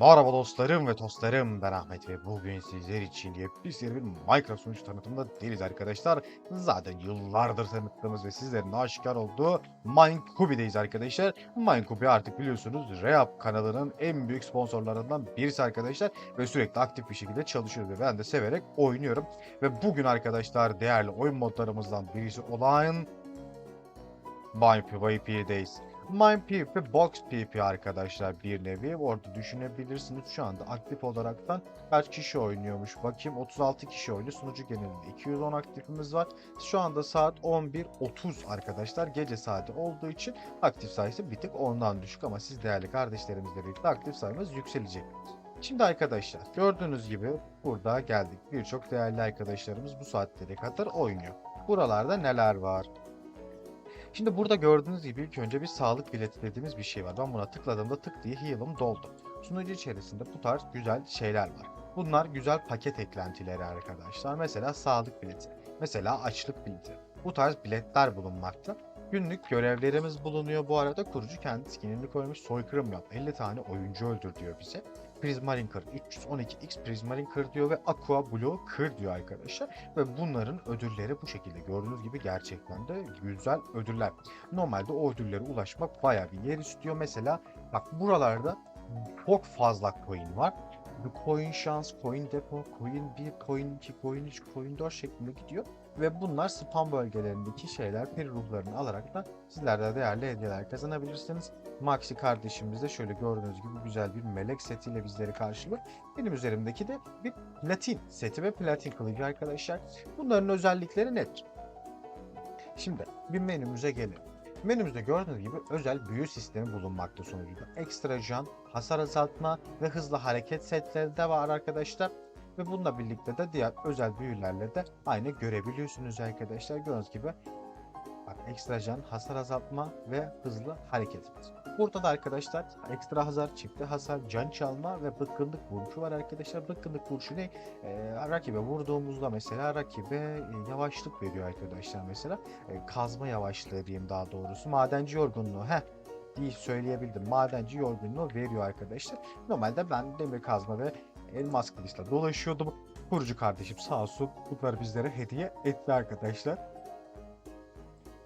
Merhaba dostlarım ve tostlarım ben Ahmet ve bugün sizler için yepyeni bir Minecraft sunucu tanıtımında değiliz arkadaşlar. Zaten yıllardır tanıttığımız ve sizlerin aşikar olduğu Minecube'deyiz arkadaşlar. Minecube artık biliyorsunuz Reap kanalının en büyük sponsorlarından birisi arkadaşlar ve sürekli aktif bir şekilde çalışıyor ve ben de severek oynuyorum. Ve bugün arkadaşlar değerli oyun modlarımızdan birisi olan MinePVP'deyiz. MinePvP Box PvP arkadaşlar bir nevi. Orada düşünebilirsiniz şu anda aktif olaraktan kaç kişi oynuyormuş. Bakayım 36 kişi oynuyor. Sunucu genelinde 210 aktifimiz var. Şu anda saat 11.30 arkadaşlar. Gece saati olduğu için aktif sayısı bir tık ondan düşük ama siz değerli kardeşlerimizle birlikte aktif sayımız yükselecek. Şimdi arkadaşlar gördüğünüz gibi burada geldik. Birçok değerli arkadaşlarımız bu saatlere kadar oynuyor. Buralarda neler var? Şimdi burada gördüğünüz gibi ilk önce bir sağlık bileti dediğimiz bir şey var. Ben buna tıkladığımda tık diye heal'ım doldu. Sunucu içerisinde bu tarz güzel şeyler var. Bunlar güzel paket eklentileri arkadaşlar. Mesela sağlık bileti, mesela açlık bileti. Bu tarz biletler bulunmakta. Günlük görevlerimiz bulunuyor. Bu arada kurucu kendi skinini koymuş soykırım yap. 50 tane oyuncu öldür diyor bize. Prismarin kır 312x Prismarin kır diyor ve Aqua Blue kır diyor arkadaşlar. Ve bunların ödülleri bu şekilde gördüğünüz gibi gerçekten de güzel ödüller. Normalde o ödüllere ulaşmak bayağı bir yer istiyor. Mesela bak buralarda çok fazla coin var. Coin şans, coin depo, coin 1, coin 2, coin 3, coin 4 şeklinde gidiyor. Ve bunlar spam bölgelerindeki şeyler, peri ruhlarını alarak da sizler de değerli hediyeler kazanabilirsiniz. Maxi kardeşimiz de şöyle gördüğünüz gibi güzel bir melek setiyle bizleri karşılıyor. Benim üzerimdeki de bir platin seti ve platin kılıcı arkadaşlar. Bunların özellikleri nedir? Şimdi bir menümüze gelelim. Menümüzde gördüğünüz gibi özel büyü sistemi bulunmakta sonucunda. Ekstra can, hasar azaltma ve hızlı hareket setleri de var arkadaşlar. Ve bununla birlikte de diğer özel büyülerle de aynı görebiliyorsunuz arkadaşlar. Gördüğünüz gibi bak ekstra can, hasar azaltma ve hızlı hareket. Burada da arkadaşlar ekstra hasar, çifte hasar, can çalma ve bıkkınlık vuruşu var arkadaşlar. Bıkkınlık vuruşu ne? Ee, rakibe vurduğumuzda mesela rakibe e, yavaşlık veriyor arkadaşlar mesela. E, kazma yavaşlığı diyeyim daha doğrusu. Madenci yorgunluğu. Heh değil söyleyebildim. Madenci yorgunluğu veriyor arkadaşlar. Normalde ben demir kazma ve elmas kılıçla dolaşıyordum. Kurucu kardeşim sağ olsun bunları bizlere hediye etti arkadaşlar.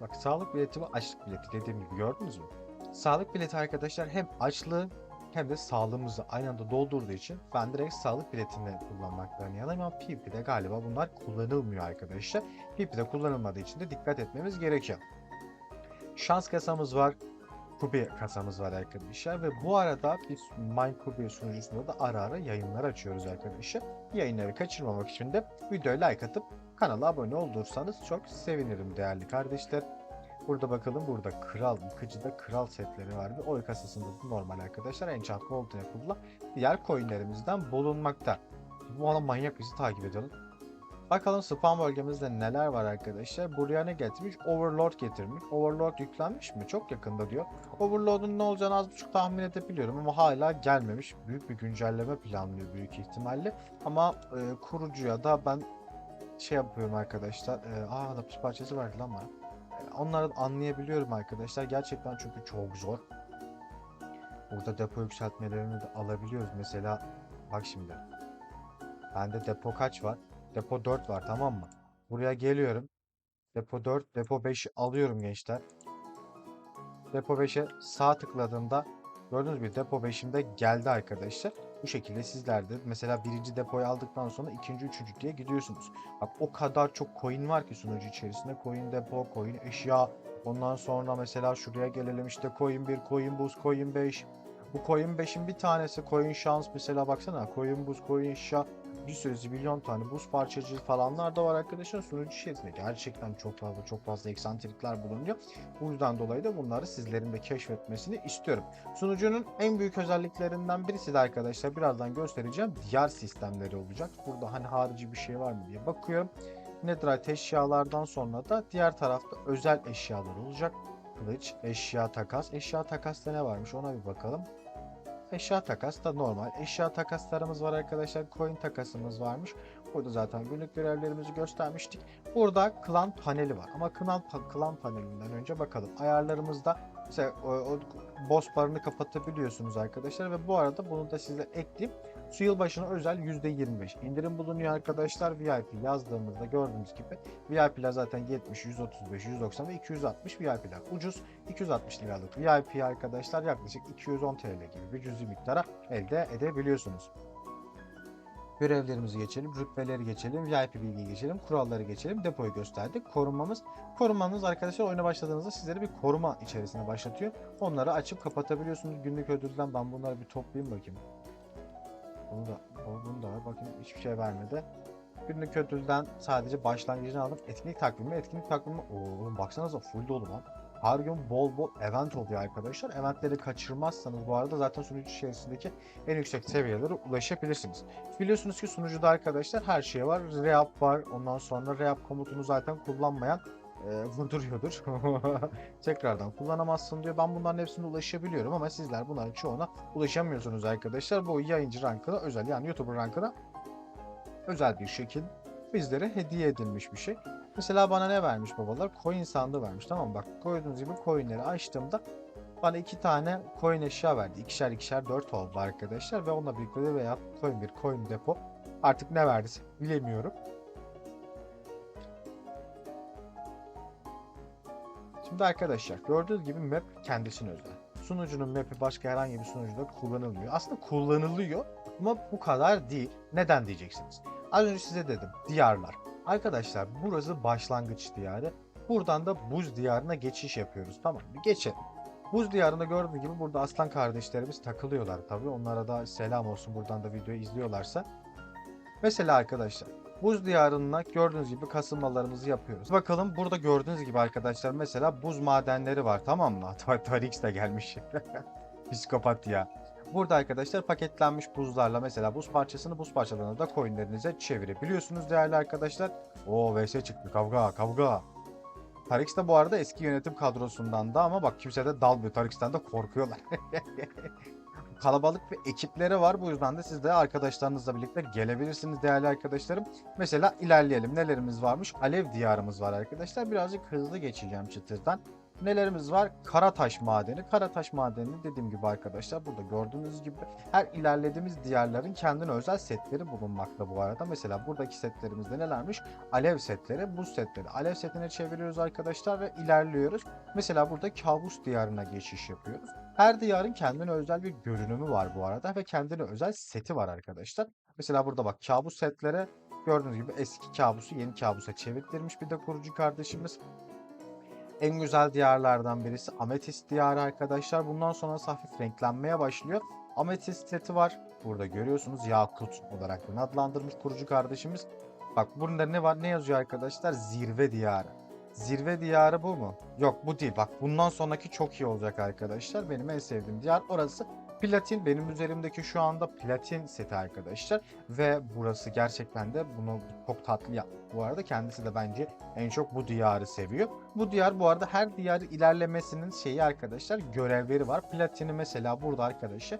Bak sağlık bileti ve açlık bileti dediğim gibi gördünüz mü? Sağlık bileti arkadaşlar hem açlığı hem de sağlığımızı aynı anda doldurduğu için ben direkt sağlık biletini kullanmaktan yanayım ama PvP'de galiba bunlar kullanılmıyor arkadaşlar. PvP'de kullanılmadığı için de dikkat etmemiz gerekiyor. Şans kasamız var. Kubi kasamız var arkadaşlar ve bu arada biz MineCube sunucusunda da ara ara yayınlar açıyoruz arkadaşlar. Yayınları kaçırmamak için de videoya like atıp kanala abone olursanız çok sevinirim değerli kardeşler. Burada bakalım burada kral, yıkıcıda kral setleri var ve oy kasasında da normal arkadaşlar enchant gold yapılan diğer coinlerimizden bulunmakta. Bu adam manyak bizi takip edelim. Bakalım spam bölgemizde neler var arkadaşlar. Buraya ne getirmiş? Overlord getirmiş. Overlord yüklenmiş mi? Çok yakında diyor. Overlord'un ne olacağını az buçuk tahmin edebiliyorum ama hala gelmemiş. Büyük bir güncelleme planlıyor büyük ihtimalle. Ama e, kurucuya da ben şey yapıyorum arkadaşlar. E, aa lapis parçası verdi lan bana. E, Onları anlayabiliyorum arkadaşlar. Gerçekten çünkü çok zor. Burada depo yükseltmelerini de alabiliyoruz. Mesela bak şimdi. Bende depo kaç var? Depo 4 var tamam mı? Buraya geliyorum. Depo 4, depo 5'i alıyorum gençler. Depo 5'e sağ tıkladığımda gördüğünüz gibi depo 5'imde geldi arkadaşlar. Bu şekilde sizler de mesela birinci depoyu aldıktan sonra ikinci, üçüncü diye gidiyorsunuz. Bak o kadar çok coin var ki sunucu içerisinde. Coin depo, coin eşya. Ondan sonra mesela şuraya gelelim işte coin 1, coin boost, coin 5. Bu coin 5'in bir tanesi coin şans mesela baksana coin boost, coin eşya bir sürü zibilyon tane buz parçacığı falanlar da var arkadaşlar sunucu içerisinde gerçekten çok fazla çok fazla eksantrikler bulunuyor. Bu yüzden dolayı da bunları sizlerin de keşfetmesini istiyorum. Sunucunun en büyük özelliklerinden birisi de arkadaşlar birazdan göstereceğim diyar sistemleri olacak. Burada hani harici bir şey var mı diye bakıyorum. Netherite eşyalardan sonra da diğer tarafta özel eşyalar olacak. Kılıç, eşya takas. Eşya takasta ne varmış ona bir bakalım. Eşya takas da normal. Eşya takaslarımız var arkadaşlar. Coin takasımız varmış. Burada zaten günlük görevlerimizi göstermiştik. Burada klan paneli var. Ama klan, klan panelinden önce bakalım. Ayarlarımızda İşte o, o boss barını kapatabiliyorsunuz arkadaşlar ve bu arada bunu da size ekleyeyim. Şu yılbaşına özel %25 indirim bulunuyor arkadaşlar. VIP yazdığımızda gördüğünüz gibi VIP'ler zaten 70, 135, 190 ve 260 VIP'ler. Ucuz 260 liralık VIP arkadaşlar yaklaşık 210 TL gibi bir cüzi miktara elde edebiliyorsunuz. Görevlerimizi geçelim, rütbeleri geçelim, VIP bilgiyi geçelim, kuralları geçelim, depoyu gösterdik. Korunmamız. Korunmanız arkadaşlar oyuna başladığınızda sizleri bir koruma içerisine başlatıyor. Onları açıp kapatabiliyorsunuz. Günlük ödülden ben bunları bir toplayayım bakayım. Bunu da, bunu da. Bakın hiçbir şey vermedi. Günlük ödülden sadece başlangıcını aldım. Etkinlik takvimi, etkinlik takvimi. Oğlum baksanıza full dolu lan. Her gün bol bol event oluyor arkadaşlar. Eventleri kaçırmazsanız bu arada zaten sunucu içerisindeki en yüksek seviyelere ulaşabilirsiniz. Biliyorsunuz ki sunucuda arkadaşlar her şey var. Reap var. Ondan sonra reap komutunu zaten kullanmayan e, vurduruyordur. Tekrardan kullanamazsın diyor. Ben bunların hepsine ulaşabiliyorum ama sizler bunların çoğuna ulaşamıyorsunuz arkadaşlar. Bu yayıncı rankına özel yani YouTuber rankına özel bir şekil bizlere hediye edilmiş bir şey. Mesela bana ne vermiş babalar? Coin sandığı vermiş tamam mı? Bak gördüğünüz gibi coinleri açtığımda bana iki tane coin eşya verdi. İkişer ikişer dört oldu arkadaşlar ve onunla birlikte de veya coin bir coin depo artık ne verdiyse bilemiyorum. Şimdi arkadaşlar gördüğünüz gibi map kendisine özel. Sunucunun map'i başka herhangi bir sunucuda kullanılmıyor. Aslında kullanılıyor ama bu kadar değil. Neden diyeceksiniz? Az önce size dedim. Diyarlar. Arkadaşlar burası başlangıç diyarı. Buradan da buz diyarına geçiş yapıyoruz. Tamam mı? Geçelim. Buz diyarında gördüğünüz gibi burada aslan kardeşlerimiz takılıyorlar tabii. Onlara da selam olsun buradan da videoyu izliyorlarsa. Mesela arkadaşlar buz diyarına gördüğünüz gibi kasılmalarımızı yapıyoruz. Bakalım burada gördüğünüz gibi arkadaşlar mesela buz madenleri var tamam mı? Ta- Tarix de gelmiş. Psikopat ya. Burada arkadaşlar paketlenmiş buzlarla mesela buz parçasını buz parçalarını da coinlerinize çevirebiliyorsunuz değerli arkadaşlar. Oo vs çıktı kavga kavga. Tarix de bu arada eski yönetim kadrosundan da ama bak kimse de dalmıyor. Tarix'ten de korkuyorlar. Kalabalık bir ekipleri var. Bu yüzden de siz de arkadaşlarınızla birlikte gelebilirsiniz değerli arkadaşlarım. Mesela ilerleyelim. Nelerimiz varmış? Alev diyarımız var arkadaşlar. Birazcık hızlı geçeceğim çıtırdan. Nelerimiz var? Karataş madeni. Karataş madeni dediğim gibi arkadaşlar burada gördüğünüz gibi her ilerlediğimiz diyarların kendine özel setleri bulunmakta bu arada. Mesela buradaki setlerimizde nelermiş? Alev setleri, buz setleri. Alev setine çeviriyoruz arkadaşlar ve ilerliyoruz. Mesela burada kabus diyarına geçiş yapıyoruz. Her diyarın kendine özel bir görünümü var bu arada ve kendine özel seti var arkadaşlar. Mesela burada bak kabus setlere gördüğünüz gibi eski kabusu yeni kabusa çevirtirmiş bir de kurucu kardeşimiz. En güzel diyarlardan birisi Ametist diyarı arkadaşlar. Bundan sonra hafif renklenmeye başlıyor. Ametist seti var. Burada görüyorsunuz Yakut olarak adlandırmış kurucu kardeşimiz. Bak burada ne var? Ne yazıyor arkadaşlar? Zirve diyarı. Zirve diyarı bu mu? Yok bu değil. Bak bundan sonraki çok iyi olacak arkadaşlar. Benim en sevdiğim diyar orası. Platin benim üzerimdeki şu anda platin seti arkadaşlar. Ve burası gerçekten de bunu çok tatlı yaptı. Bu arada kendisi de bence en çok bu diyarı seviyor. Bu diyar bu arada her diyarı ilerlemesinin şeyi arkadaşlar görevleri var. Platini mesela burada arkadaşlar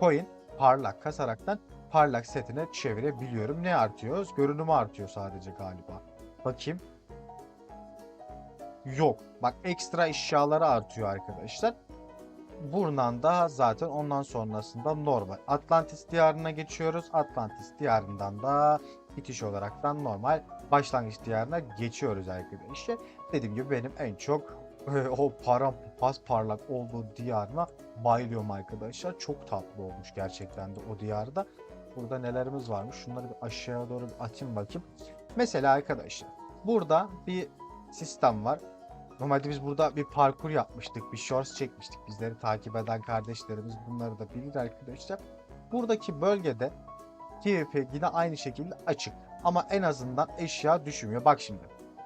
coin parlak kasaraktan parlak setine çevirebiliyorum. Ne artıyor? Görünümü artıyor sadece galiba. Bakayım. Yok. Bak ekstra eşyaları artıyor arkadaşlar. Buradan da zaten ondan sonrasında normal. Atlantis diyarına geçiyoruz. Atlantis diyarından da bitiş olaraktan normal başlangıç diyarına geçiyoruz arkadaşlar. Dediğim gibi benim en çok o param pas parlak olduğu diyarına bayılıyorum arkadaşlar. Çok tatlı olmuş gerçekten de o diyarda. Burada nelerimiz varmış? Şunları bir aşağıya doğru bir atayım bakayım. Mesela arkadaşlar burada bir sistem var. Normalde biz burada bir parkur yapmıştık, bir shorts çekmiştik. Bizleri takip eden kardeşlerimiz bunları da bilir arkadaşlar. Buradaki bölgede PvP yine aynı şekilde açık. Ama en azından eşya düşmüyor. Bak şimdi.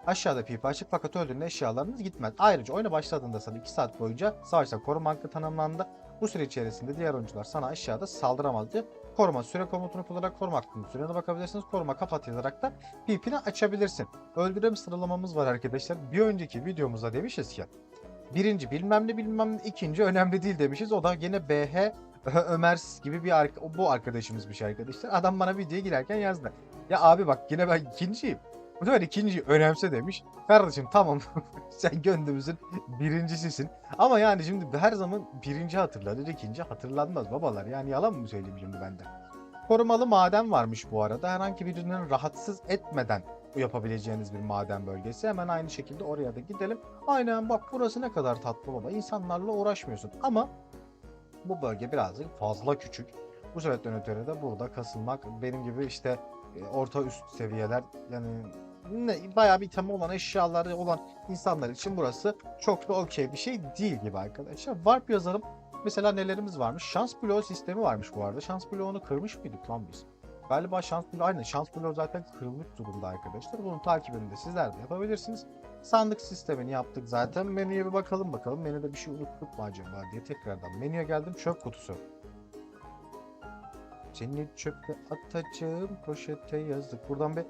Aşağıda PvP açık fakat öldüğünde eşyalarınız gitmez. Ayrıca oyuna başladığında sana 2 saat boyunca savaşta koruma hakkı tanımlandı. Bu süre içerisinde diğer oyuncular sana aşağıda saldıramaz diye koruma süre komutunu kullanarak koruma hakkının sürene bakabilirsiniz. Koruma kapat yazarak da PvP'ni açabilirsin. Öldürüm sıralamamız var arkadaşlar. Bir önceki videomuzda demişiz ki birinci bilmem ne bilmem ne ikinci önemli değil demişiz. O da gene BH Ömer gibi bir arka, bu arkadaşımızmış arkadaşlar. Adam bana videoya girerken yazdı. Ya abi bak yine ben ikinciyim. Bu sefer ikinciyi önemse demiş. Kardeşim tamam sen gönlümüzün birincisisin. Ama yani şimdi her zaman birinci hatırlanır, ikinci hatırlanmaz babalar. Yani yalan mı söyleyeyim şimdi benden? Korumalı maden varmış bu arada. Herhangi birinin rahatsız etmeden yapabileceğiniz bir maden bölgesi. Hemen aynı şekilde oraya da gidelim. Aynen bak burası ne kadar tatlı baba. İnsanlarla uğraşmıyorsun. Ama bu bölge birazcık fazla küçük. Bu sebepten ötürü de burada kasılmak benim gibi işte orta üst seviyeler yani ne, bayağı bir tema olan eşyaları olan insanlar için burası çok da okey bir şey değil gibi arkadaşlar. Warp yazalım. Mesela nelerimiz varmış? Şans bloğu sistemi varmış bu arada. Şans bloğunu kırmış mıydık lan biz? Galiba şans bloğu aynen şans bloğu zaten kırılmış durumda arkadaşlar. Bunun takibini de sizler de yapabilirsiniz. Sandık sistemini yaptık zaten. Menüye bir bakalım bakalım. Menüde bir şey unuttuk mu acaba diye tekrardan menüye geldim. Çöp kutusu. Seni çöpe atacağım poşete yazdık. Buradan bir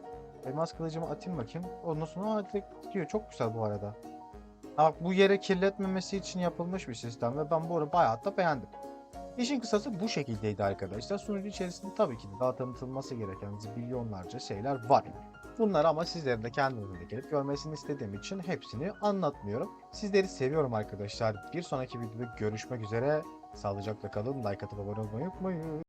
elmas kılıcımı atayım bakayım. Ondan sonra ha, direkt gidiyor. Çok güzel bu arada. Ha, bak bu yere kirletmemesi için yapılmış bir sistem ve ben bu arada bayağı da beğendim. İşin kısası bu şekildeydi arkadaşlar. Sunucu içerisinde tabii ki daha tanıtılması gereken zibilyonlarca şeyler var. Bunlar ama sizlerin de kendinize gelip görmesini istediğim için hepsini anlatmıyorum. Sizleri seviyorum arkadaşlar. Bir sonraki videoda görüşmek üzere. Sağlıcakla kalın. Like atıp abone olmayı unutmayın.